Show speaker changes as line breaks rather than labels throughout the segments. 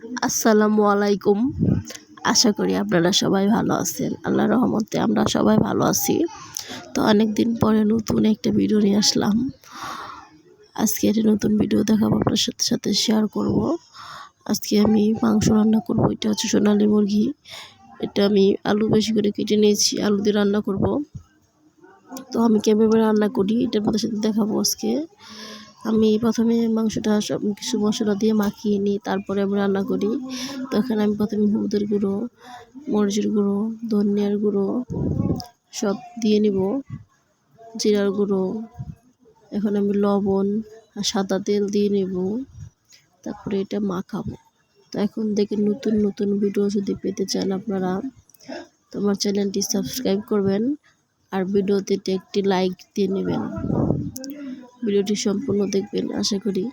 আসসালামু আলাইকুম। আশা করি আপনারা সবাই ভালো আছেন। আল্লাহ রহমতে আমরা সবাই ভালো আছি। তো অনেক দিন পরে নতুন একটা ভিডিও নিয়ে আসলাম। আজকে একটা নতুন ভিডিও দেখাবো আপনার সাথে সাথে শেয়ার করব। আজকে আমি মাংস রান্না করব। এটা হচ্ছে সোনালি মুরগি। এটা আমি আলু বেশি করে কেটে নিয়েছি, আলু দিয়ে রান্না করব। তো আমি কীভাবে রান্না করি এটা আপনাদের সাথে দেখাবো আজকে। আমি প্রথমে মাংসটা সব কিছু মশলা দিয়ে মাখিয়ে নিই, তারপরে আমি রান্না করি। তো এখানে আমি প্রথমে হলুদের গুঁড়ো, মরিচের গুঁড়ো, ধনিয়ার গুঁড়ো সব দিয়ে নিব। জিরার গুঁড়ো, এখন আমি লবণ আর সাদা তেল দিয়ে নেব। তারপরে এটা মাখাবো। তো এখন দেখে নতুন নতুন ভিডিও যদি পেতে চান আপনারা তোমার চ্যানেলটি সাবস্ক্রাইব করবেন আর ভিডিওতে একটি লাইক দিয়ে নেবেন। ভিডিওটি সম্পূর্ণ দেখবেন, আশা করি।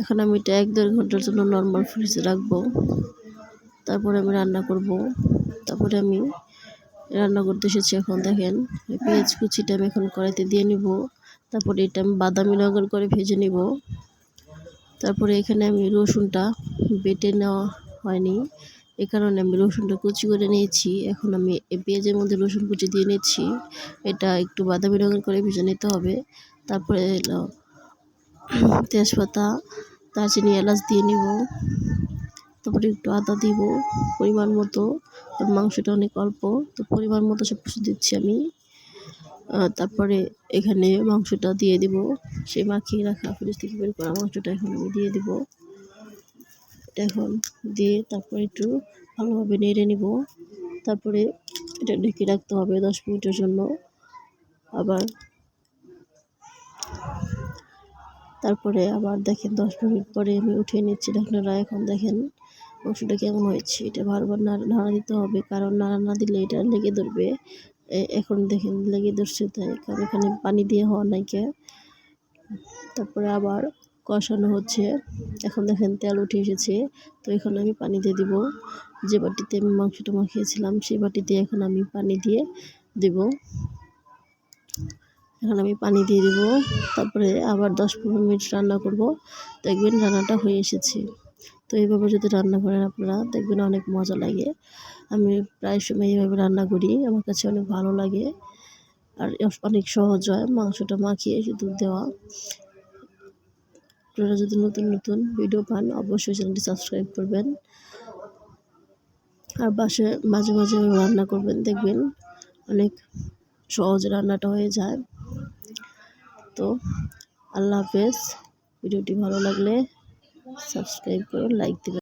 এখন আমি এটা এক দেড় ঘণ্টার জন্য নর্মাল ফ্রিজে রাখব। তারপরে আমি রান্না করব। তারপরে আমি রান্না করতে এসেছি এখন, দেখেন। পেঁয়াজ কুচিটা আমি এখন কড়াইতে দিয়ে নিব। তারপরে এটা আমি বাদামি রঙের করে ভেজে নিব। তারপরে এখানে আমি রসুনটা বেটে নেওয়া হয়নি। এ কারণে আমি রসুনটা কুচি করে নিয়েছি। এখন আমি পেঁয়াজের মধ্যে রসুন কুচি দিয়ে নিচ্ছি। এটা একটু বাদামি রঙের করে ভেজে নিতে হবে। তারপরে এলো তেজপাতা, দারচিনি, এলাচ দিয়ে নিব। তারপরে একটু আদা দিব। পরিমাণ মতো মাংসটা অনেক অল্প, তো পরিমাণ মতো সব কিছু দিচ্ছি আমি। তারপরে এখানে মাংসটা দিয়ে দিব। সেই মাখিয়ে রাখা ফ্রিজ থেকে বের করা মাংসটা এখন আমি দিয়ে দিব। এখন দিয়ে তারপরে একটু ভালোভাবে নেড়ে নিব। তারপরে এটা ঢেকে রাখতে হবে দশ মিনিটের জন্য আবার। তারপরে আবার দেখেন দশ মিনিট পরে আমি উঠিয়ে নিচ্ছি আপনারা এখন দেখেন মাংসটা কেমন হয়েছে, এটা বারবার নাড়া দিতে হবে কারণ নাড়া না দিলে এটা লেগে ধরবে। এখন দেখেন লেগে ধরছে তাই, কারণ এখানে পানি দিয়ে হওয়া নাইকে তারপরে আবার কষানো হচ্ছে। এখন দেখেন তেল উঠে এসেছে। তো এখন আমি পানি দিয়ে দিব। যে বাটিতে আমি মাংসটা মাখিয়েছিলাম সেই বাটিতে এখন আমি পানি দিয়ে দেব। এখন আমি পানি দিয়ে দিব। তারপরে আবার দশ পনেরো মিনিট রান্না করব। দেখবেন রান্নাটা হয়ে এসেছে। তো এইভাবে যদি রান্না করেন আপনারা, দেখবেন অনেক মজা লাগে। আমি প্রায় সময় এইভাবে রান্না করি। আমার কাছে অনেক ভালো লাগে। আর অনেক সহজ হয় মাংসটা মাখিয়ে শুধু দেওয়া। আপনারা যদি নতুন নতুন ভিডিও পান, অবশ্যই চ্যানেলটি সাবস্ক্রাইব করবেন। আর বাসে মাঝে মাঝে রান্না করবেন, দেখবেন অনেক সহজ রান্নাটা হয়ে যায়। তো আল্লাহ হাফেজ। ভিডিওটি ভালো লাগলে সাবস্ক্রাইব করুন লাইক দেবেন।